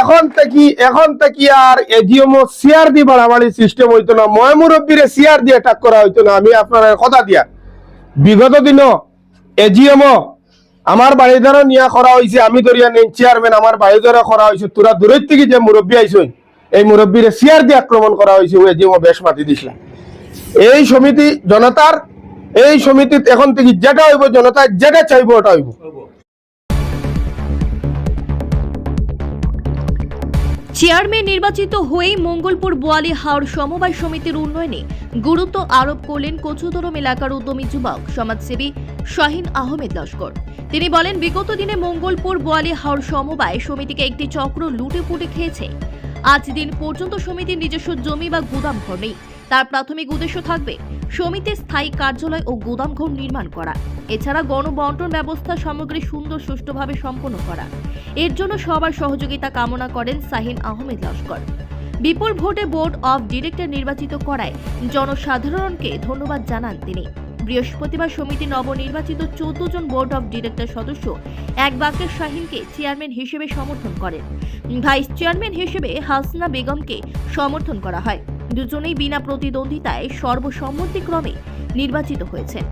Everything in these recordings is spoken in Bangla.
এখন থেকে এখন থেকে আর এজিএমও সিআর দি বাড়াবাড়ি সিস্টেম হইতো না। ময় মুরব্বীরে সিআর দিয়ে টাক করা হইতো না। আমি আপনার কথা দিয়া। বিগত দিনও এজিএমও আমার বাড়ি দ্বারা নিয়া করা হয়েছে আমি ধরিয়া নেই চেয়ারম্যান আমার বাড়ি দ্বারা করা হয়েছে তোরা দূরের থেকে যে মুরব্বী আইসই এই মুরব্বীরে সিআর দিয়ে আক্রমণ করা হয়েছে ও এজিএমও বেশ মাতি দিছিলাম। এই সমিতি জনতার, এই সমিতিত এখন থেকে যেটা হইব জনতা যেটা চাইব, ওটা হইব। চেয়ারম্যান নির্বাচিত হয়েই মঙ্গলপুর বোয়ালি হাওড় সমবায় সমিতির উন্নয়নে গুরুত্ব আরোপ করলেন কচুদরম এলাকার উদ্যমী যুবক সমাজসেবী শাহিন আহমেদ লস্কর। তিনি বলেন, বিগত দিনে মঙ্গলপুর বোয়ালি হাওড় সমবায় সমিতিকে একটি চক্র লুটে পুটে খেয়েছে। আজ দিন পর্যন্ত সমিতির নিজস্ব জমি বা গুদাম ঘর নেই। তার প্রাথমিক উদ্দেশ্য থাকবে সমিতির স্থায়ী কার্যালয় ও গুদাম ঘর নির্মাণ করা। এছাড়া গণবন্টন ব্যবস্থা সামগ্রী সুন্দর সুষ্ঠুভাবে সম্পন্ন করা। এর জন্য সবার সহযোগিতা কামনা করেন সাহিন আহমেদ লস্কর। বিপুল ভোটে বোর্ড অব ডিরেক্টর নির্বাচিত করায় জনসাধারণকে ধন্যবাদ জানান তিনি। বৃহস্পতিবার সমিতি নবনির্বাচিত চোদ্দ জন বোর্ড অব ডিরেক্টর সদস্য এক বাক্যে শাহিনকে চেয়ারম্যান হিসেবে সমর্থন করেন। ভাইস চেয়ারম্যান হিসেবে হাসনা বেগমকে সমর্থন করা হয়। দুজনেই বিনা প্রতিদ্বন্দ্বিতায় সর্বসম্মতিক্রমে নির্বাচিত হয়েছেন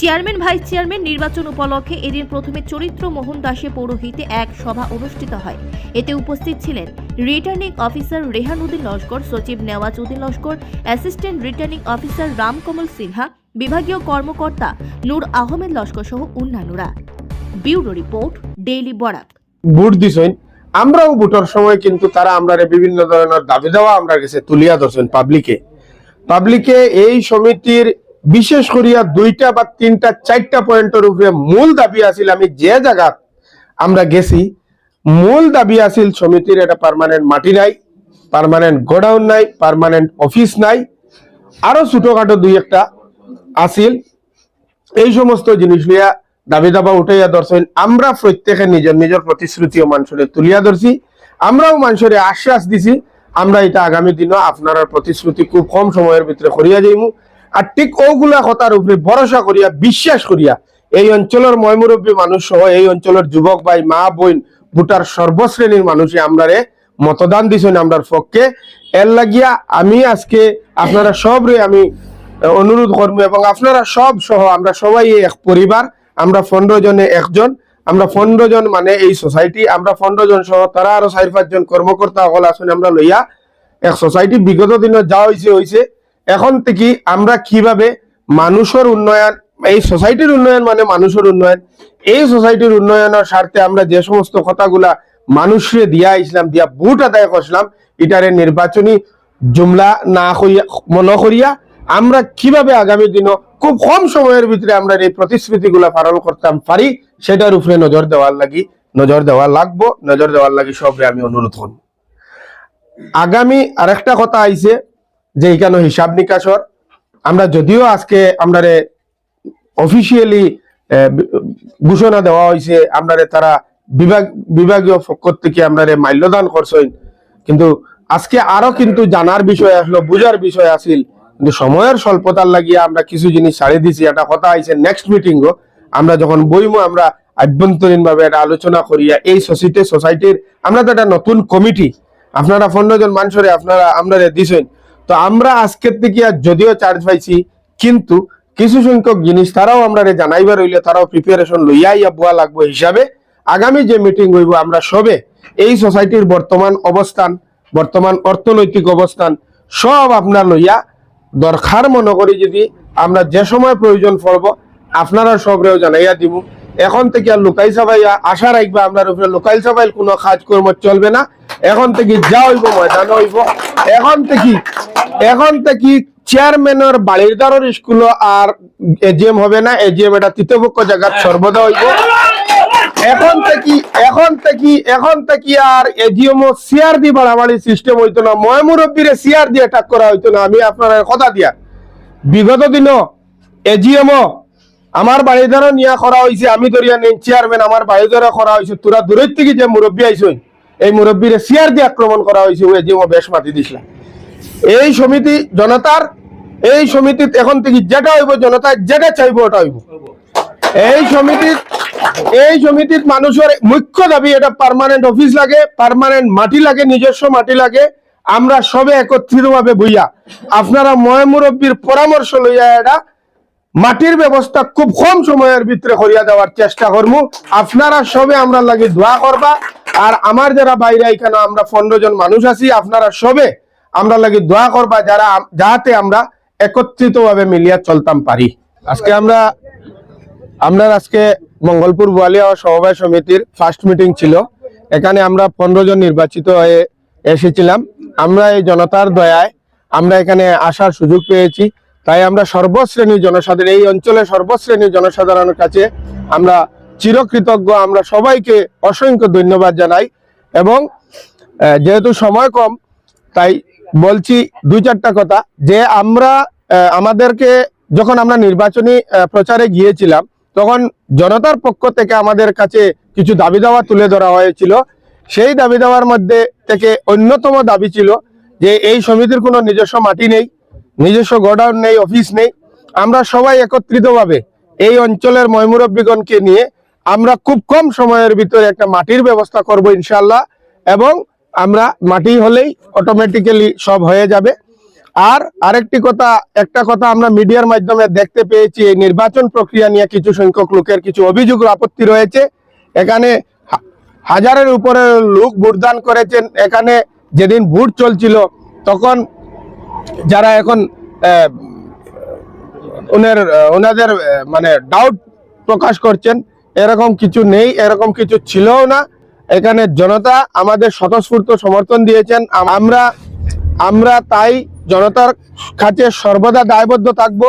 চেয়ারম্যান, ভাইস চেয়ারম্যান নির্বাচন উপলক্ষে এদিন প্রথমে চরিত্র মোহন দাসের পৌরোহিতে এক সভা অনুষ্ঠিত হয়। এতে উপস্থিত ছিলেন রিটার্নিং অফিসার রেহানুদ্দিন লস্কর, সচিব Newaz Uddin Laskar, assistant returning officer Ramkamal Sinha, বিভাগীয় কর্মকর্তা নূর আহমেদ লস্কর সহ অন্যান্যরা। ব্যুরো রিপোর্ট, ডেইলি বরাক আমরাও ভোটের সময় কিন্তু তারা আমরা বিভিন্ন ধরনের দাবি দেওয়া আমরা কাছে তুলিয়া ধরছেন পাবলিকে পাবলিকে এই সমিতির বিশেষ করিয়া দুইটা বা তিনটা, চারটা পয়েন্টের উপরে মূল দাবি আছিল আমি যে জায়গা আমরা গেছি, মূল দাবি আছিল সমিতির এটা পার্মানেন্ট মাটি নাই পার্মানেন্ট গোডাউন নাই পার্মানেন্ট অফিস নাই, আরও ছোটখাটো দুই একটা আছিল। এই সমস্ত জিনিস লিয়া দাবি দাবা উঠাইয়া ধরছেন। আমরা প্রত্যেকে নিজের নিজের প্রতিশ্রুতি ও মানুষের তুলিয়া ধরছি। আমরাও মানুষের আশ্বাস দিছি, আমরা এটা আগামী দিনও আপনার প্রতিশ্রুতি খুব কম সময়ের ভিতরে করিয়া যাইমু। আর ঠিক ওগুলা কথার উপরে ভরসা করিয়া, বিশ্বাস করিয়া এই অঞ্চলের ময়মুরব্বী মানুষ সহ এই অঞ্চলের যুবক ভাই, মা, বোন, ভোটার সর্বশ্রেণীর মানুষই আমরারে মতদান দিছেন আমরার পক্ষে। এর লাগিয়া আমি আজকে আপনারা সবরে আমি অনুরোধ করব এবং আপনারা সব সহ আমরা সবাই এক পরিবার আমরা পনেরো জনে একজন, আমরা পনেরো জন মানে এই সোসাইটি আমরা পনেরো জন সহ তারা আরও চার পাঁচজন কর্মকর্তা সকল আসুন আমরা লইয়া এক সোসাইটি বিগত দিনত যা হয়েছে হয়েছে এখন থেকে আমরা কীভাবে মানুষের উন্নয়ন, এই সোসাইটির উন্নয়ন মানে মানুষের উন্নয়ন, এই সোসাইটির উন্নয়নের স্বার্থে আমরা যে সমস্ত কথাগুলা মানুষরে দিয়া ইসলাম দিয়া বুট আদায় করছিলাম, এটারে নির্বাচনী জুমলা না মনে করিয়া আমরা কীভাবে আগামী দিনও খুব কম সময়ের ভিতরে আমরা এই প্রতিশ্রুতি গুলা পালন করতাম পারি, সেটার উপরে নজর দেওয়ার লাগি, নজর দেওয়া লাগবো, নজর দেওয়ার লাগি সবরে আমি অনুরোধ করব। আগামী আরেকটা কথা আইছে, যে এখানে হিসাব নিকাশর। আমরা যদিও আজকে আমরা অফিসিয়ালি ঘোষণা দেওয়া হয়েছে আমরা তারা বিভাগ, বিভাগীয় পক্ষ থেকে আমরা মাল্যদান করছেন, কিন্তু আজকে আরও কিন্তু জানার বিষয় আসলো, বুঝার বিষয় আছিল কিন্তু সময়ের স্বল্পতার লাগিয়ে আমরা কিছু জিনিস ছাড়িয়ে দিছি এটা কথা আইছে নেক্সট মিটিং আমরা যখন বইমো, আমরা আভ্যন্তরীণভাবে এটা আলোচনা করিয়া এই সোসাইটি সোসাইটির আমরা তো একটা নতুন কমিটি আপনারা পনেরো জন মানুষরে, আপনারা আমরা দিছেন। তো আমরা আজকের থেকে যদিও চার্জ পাইছি, কিন্তু কিছু সংখ্যক জিনিস তারাও আমরা জানাইবার হইলে তারাও প্রিপারেশন লইয়াই বোয়া লাগবো হিসাবে আগামী যে মিটিং হইব আমরা সবে এই সোসাইটির বর্তমান অবস্থান, বর্তমান অর্থনৈতিক অবস্থান সব আপনার লইয়া দরকার মনে করি যদি আমরা যে সময় প্রয়োজন পড়ব, আপনারা সবরেও জানাইয়া দিব। এখন থেকে আর লোকাই সবাই আশা রাখবে আপনার উপরে। লোকাল সবাই কোনো কাজকর্ম চলবে না। এখন থেকে যা হইব ময়দান হইব। এখন থেকে এখন থেকে চেয়ারম্যানের বাড়ির দ্বারের স্কুল আর এজিএম হবে না। এজিএম এটা তৃতীয়পক্ষ জায়গা সর্বদা হইব। এখন থেকে এখন থেকে এখন থেকে আর এজিএম ও সিআর দি বাড়াবাড়ি সিস্টেম হইতো না। ময় মুরব্বীরে সিআর দিয়ে টাক করা হইতো না, আমি আপনার কথা দিয়া। বিগত দিনও এজিএম আমার বাড়ি দ্বারা নিয়া করা হয়েছে আমি ধরিয়া নেই চেয়ারম্যান আমার বাড়ি দ্বারা করা হয়েছে তোরা দূরের থেকে যে মুরব্বী আইসই এই মুরব্বীরে সিআর দিয়ে আক্রমণ করা হয়েছে ও এজিএম বেশ মাতি দিছিলাম এই সমিতি জনতার, এই সমিতিত এখন থেকে যেটা হইব জনতা যেটা চাইব, ওটা হইব। এই সমিতির এই সমিতির মানুষের মুখ্য দাবি, এটা পার্মানেন্ট অফিস লাগে পার্মানেন্ট মাটি লাগে, নিজস্ব মাটি লাগে। আমরা সবে একত্রিত ভাবে বইয়া, আপনারা ময় মুরব্বীর পরামর্শ লইয়া এটা মাটির ব্যবস্থা খুব কম সময়ের ভিতরে করিয়া দেওয়ার চেষ্টা করব আপনারা সবে আমরা লাগে দোয়া করবা। আর আমার যারা বাইরে, এখানে আমরা পনেরো জন মানুষ আছি, আপনারা সবে আমরা লাগে দোয়া করবা যারা যাহাতে আমরা একত্রিত ভাবে মিলিয়া চলতাম পারি। আজকে আমরা আমরা আজকে মঙ্গলপুর বোয়ালিয়া সমবায় সমিতির ফার্স্ট মিটিং ছিল। এখানে আমরা পনেরো জন নির্বাচিত হয়ে এসেছিলাম। আমরা এই জনতার দয়ায় আমরা এখানে আসার সুযোগ পেয়েছি। তাই আমরা সর্বশ্রেণী জনসাধারণ, এই অঞ্চলের সর্বশ্রেণী জনসাধারণের কাছে আমরা চিরকৃতজ্ঞ। আমরা সবাইকে অসংখ্য ধন্যবাদ জানাই এবং যেহেতু সময় কম, তাই বলছি দুই চারটা কথা। যে আমরা আমাদেরকে যখন আমরা নির্বাচনী প্রচারে গিয়েছিলাম তখন জনতার পক্ষ থেকে আমাদের কাছে কিছু দাবি দাওয়া তুলে ধরা হয়েছিল। সেই দাবি দাওয়ার মধ্যে থেকে অন্যতম দাবি ছিল যে এই সমিতির কোনো নিজস্ব মাটি নেই, নিজস্ব গোডাউন নেই অফিস নেই। আমরা সবাই একত্রিতভাবে এই অঞ্চলের ময়মুরব্বীগণকে নিয়ে আমরা খুব কম সময়ের ভিতরে একটা মাটির ব্যবস্থা করব ইনশাল্লাহ এবং আমরা মাটি হলেই অটোমেটিক্যালি সব হয়ে যাবে। আর আরেকটি কথা, একটা কথা আমরা মিডিয়ার মাধ্যমে দেখতে পেয়েছি, এই নির্বাচন প্রক্রিয়া নিয়ে কিছু সংখ্যক লোকের কিছু অভিযোগ আপত্তি রয়েছে। এখানে হাজারের উপরে লোক ভোটদান করেছেন। এখানে যেদিন ভোট চলছিল, তখন যারা এখন ওনার, ওনাদের মানে ডাউট প্রকাশ করছেন, এরকম কিছু নেই, এরকম কিছু ছিলও না। এখানে জনতা আমাদের স্বতঃস্ফূর্ত সমর্থন দিয়েছেন। আম- আমরা আমরা তাই জনতার কাছে সর্বদা দায়বদ্ধ থাকব।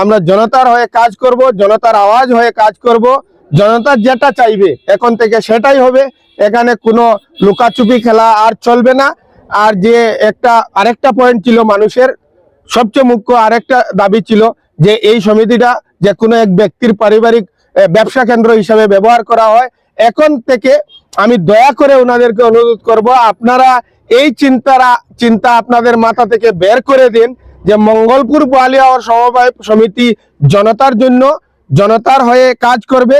আমরা জনতার হয়ে কাজ করব, জনতার আওয়াজ হয়ে কাজ করব। জনতা যেটা চাইবে, এখন থেকে সেটাই হবে। এখানে কোনো লুকাচুপি খেলা আর চলবে না। আর যে একটা, আরেকটা পয়েন্ট ছিল মানুষের, সবচেয়ে মুখ্য আরেকটা দাবি ছিল যে এই সমিতিটা যে কোনো এক ব্যক্তির পারিবারিক ব্যবসা কেন্দ্র হিসাবে ব্যবহার করা হয়। এখন থেকে আমি দয়া করে ওনাদেরকে অনুরোধ করব, আপনারা এই চিন্তারা, চিন্তা আপনাদের মাথা থেকে বের করে দিন যে মঙ্গলপুর বোয়ালিয়া সমবায় সমিতি জনতার জন্য, জনতার হয়ে কাজ করবে।